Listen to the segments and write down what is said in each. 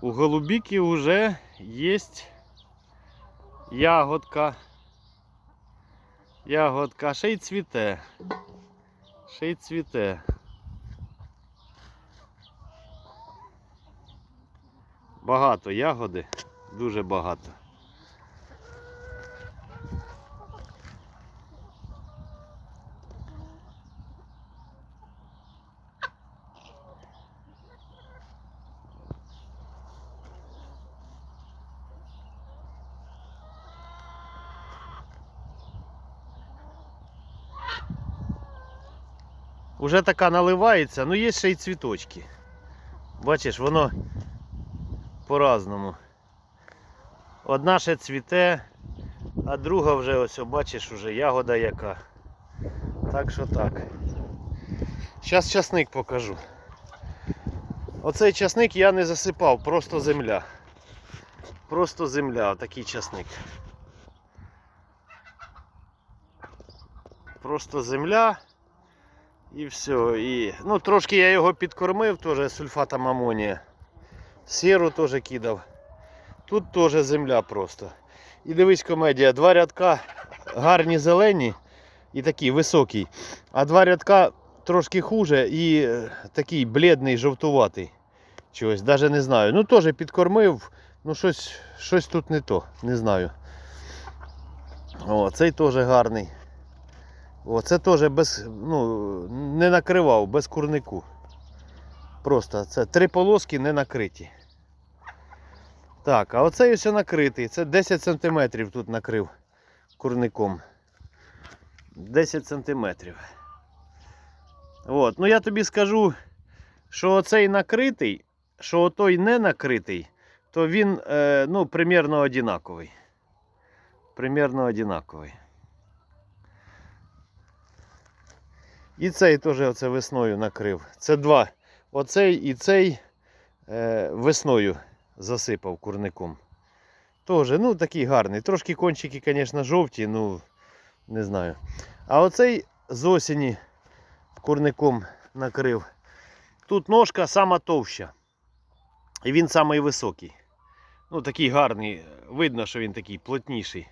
У голубики уже есть ягодка. Ягодка ще й цвіте. Ще й цвіте. Багато ягоди, дуже багато. Уже така наливається, ну є ще й цвіточки. Бачиш, воно по-разному. Одна ще цвіте, а друга вже ось, бачиш, уже ягода яка. Так що так. Зараз часник покажу. Оцей часник я не засипав, просто земля. Просто земля, такий часник. Просто земля. І все. І, ну, трошки я його підкормив теж сульфатом амонія. Сіру теж кидав. Тут теж земля просто. І дивись комедія, два рядка гарні зелені і такий високий. А два рядка трошки хуже і е, такий бледний, жовтуватий. Чогось, навіть не знаю. Ну теж підкормив, ну щось, щось тут не то, не знаю. О, цей теж гарний. О, це теж без, ну, не накривав, без курнику. Просто це три полоски не накриті. Так, а оцей ось накритий. Це 10 см тут накрив курником. 10 см. От, ну я тобі скажу, що оцей накритий, що той не накритий, то він е, ну, примерно одинаковий. Примерно одинаковий. І цей теж оце весною накрив. Це два. Оцей і цей е, весною засипав курником. Тоже, ну такий гарний. Трошки кончики, звісно, жовті, ну не знаю. А оцей з осені курником накрив. Тут ножка сама товща. І він самий високий. Ну такий гарний. Видно, що він такий плотніший.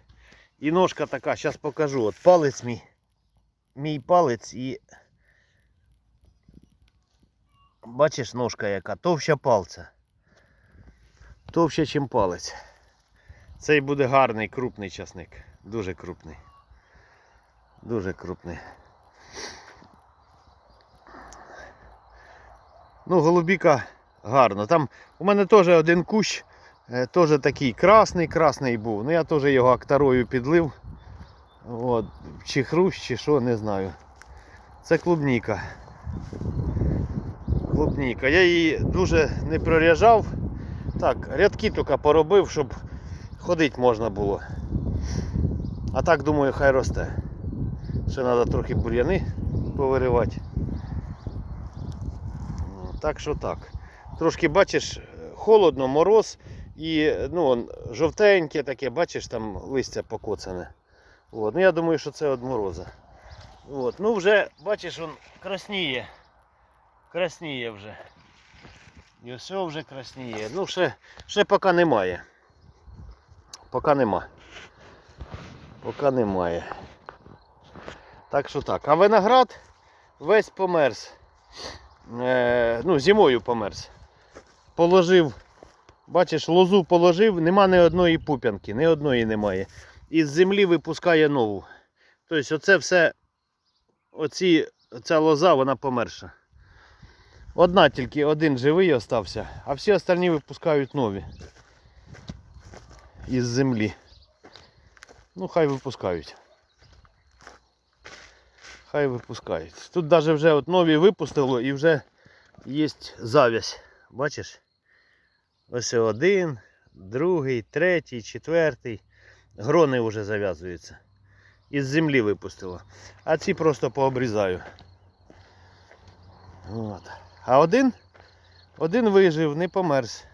І ножка така, зараз покажу. От палець мій мій палець і бачиш ножка яка, товща пальця. Товща, ніж палець. Цей буде гарний крупний часник. Дуже крупний. Дуже крупний. Ну, голубіка гарно. Там у мене теж один кущ, е, теж такий красний, красний був. Ну я теж його актарою підлив. От, чи хрущ, чи що, не знаю. Це клубніка. Клубніка. Я її дуже не проряжав. Так, рядки тільки поробив, щоб ходити можна було. А так думаю, хай росте. Ще треба трохи бур'яни повиривати. Так що так. Трошки бачиш, холодно, мороз і ну, жовтеньке таке, бачиш, там листя покоцане. От. Ну я думаю, що це від мороза. От. Ну вже, бачиш, він красніє. Красніє вже. І все вже красніє. Ну ще, ще поки немає. Поки нема. Поки немає. Так що так. А виноград весь померз. Е, ну, зимою померз. Положив, бачиш, лозу положив, нема ні одної пуп'янки, ні одної немає із землі випускає нову. Тобто оце все, оці, ця лоза, вона померша. Одна тільки один живий остався, а всі остальні випускають нові. Із землі. Ну хай випускають. Хай випускають. Тут навіть вже от нові випустило і вже є завязь. Бачиш? Ось один, другий, третій, четвертий. Грони вже зав'язуються. Із землі випустило. А ці просто пообрізаю. От. А один один вижив, не померз.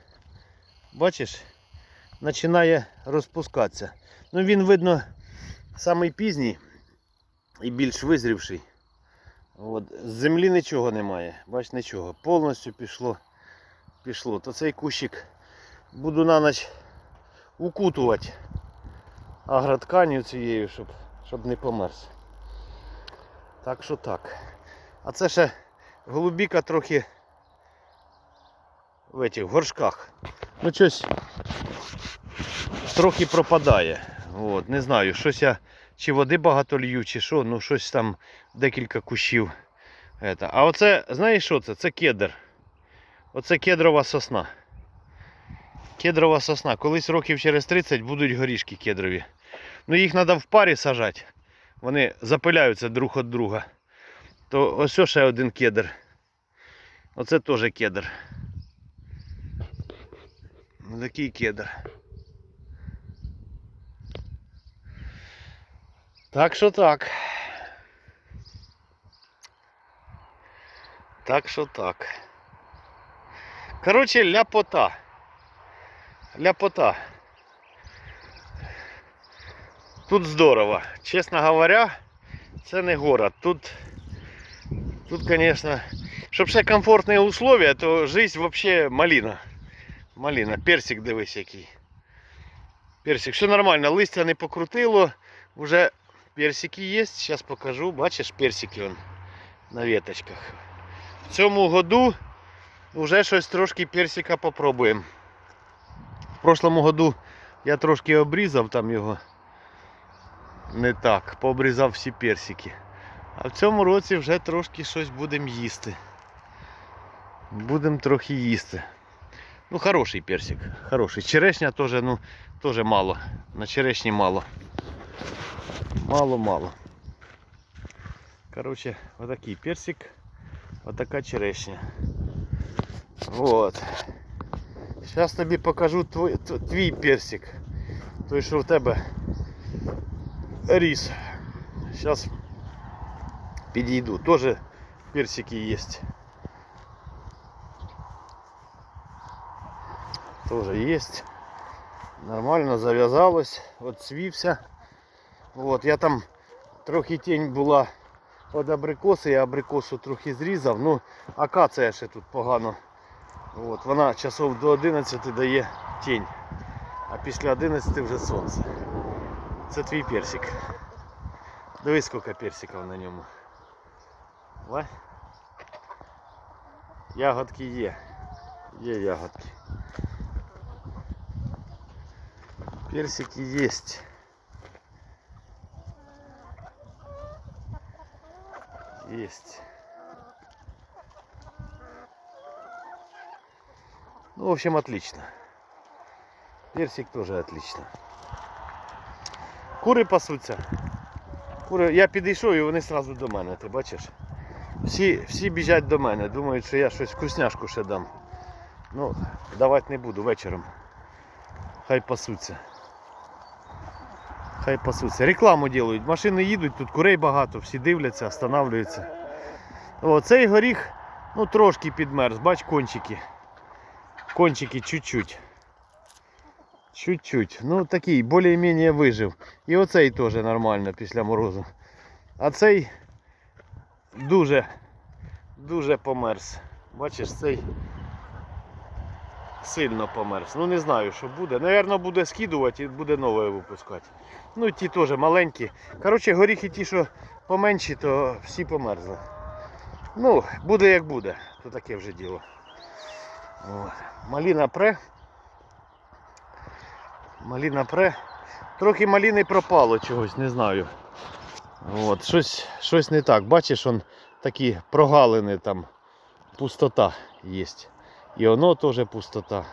Бачиш, починає розпускатися. Ну він, видно, самий пізній і більш визрівший. От. З землі нічого немає. Бач, нічого. Повністю пішло. пішло. То цей кущик буду на ніч укутувати агротканю цією, щоб, щоб не померз. Так що так. А це ще голубіка трохи в этих горшках. Ну щось трохи пропадає. От, не знаю, щось я чи води багато лью, чи що, ну щось там декілька кущів. А оце, знаєш що це? Це кедр. Оце кедрова сосна. Кедрова сосна. Колись років через 30 будуть горішки кедрові. Ну їх треба в парі сажати. Вони запиляються друг від друга. То ось ще один кедр. Оце теж кедр. Ну, Такий кедр. Так що так. Так що так. Коротше, ляпота. Ляпота. Тут здорово. Чесно говоря, це не город. Тут, тут, конечно, щоб ще комфортні условия, то жизнь вообще малина. Малина. Персик дивись який. Персик. Все нормально, листя не покрутило. Уже персики є. Зараз покажу. Бачиш персики вон на веточках. В цьому году вже щось трошки персика попробуємо. В прошлому году я трошки обрізав там його. Не так, пообрізав всі персики. А в цьому році вже трошки щось будемо їсти. Будемо трохи їсти. Ну, хороший персик, хороший. Черешня теж, ну, теж мало. На черешні мало. Мало-мало. Короче, отакий персик, отака черешня. Вот. Зараз тобі покажу твій, твій персик. Той, що в тебе ріс. Зараз підійду. Тоже персики є. Тоже є. Нормально зав'язалось, отцвівся. Вот, я там трохи тінь була від абрикоси, я абрикосу трохи зрізав. Ну, акація ще тут погано. От, вона часов до 11 дає тінь. А після 11 вже сонце. Це твій персик. Дивись, скільки персиків на ньому. Ва? Ягодки є. Є ягодки. Персики есть. Есть. Ну, в общем, отлично. Персик тоже отлично. Кури пасуться. Кури, я підійшов і вони одразу до мене, ти бачиш? Всі, всі біжать до мене, думають, що я щось вкусняшку ще дам. Ну, давати не буду вечором. Хай пасуться. Хай пасуться. Рекламу делають. Машини їдуть, тут курей багато, всі дивляться, останавливаються. О, цей горіх ну, трошки підмерз, бач кончики. Кончики чуть-чуть. Чуть-чуть. Ну такий, більш-менш вижив. І оцей теж нормально після морозу. А цей дуже, дуже померз. Бачиш, цей сильно померз. Ну не знаю, що буде. Навірно, буде скидувати і буде нове випускати. Ну ті теж маленькі. Коротше, горіхи ті, що поменші, то всі померзли. Ну, буде як буде, то таке вже діло. От. Маліна пре. Маліна пре. Трохи маліни пропало чогось, не знаю. От, щось, щось не так. Бачиш, он такі прогалини там, пустота є. І воно теж пустота.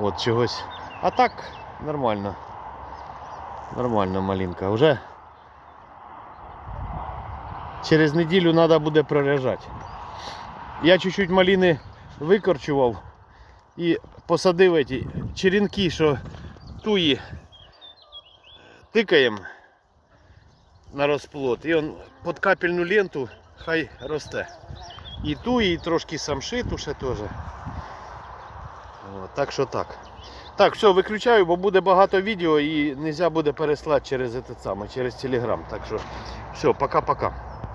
От чогось. А так нормально. Нормально малинка. Уже через неділю треба буде проряжати. Я чуть-чуть малини викорчував і посадив ці черенки, що туї тикаємо на розплод. І он під капельну ленту хай росте. І туї, і трошки самшиту ще теж. Так що так. Так, все, виключаю, бо буде багато відео і не можна буде переслати через этот самий, через телеграм. Так що все, пока-пока.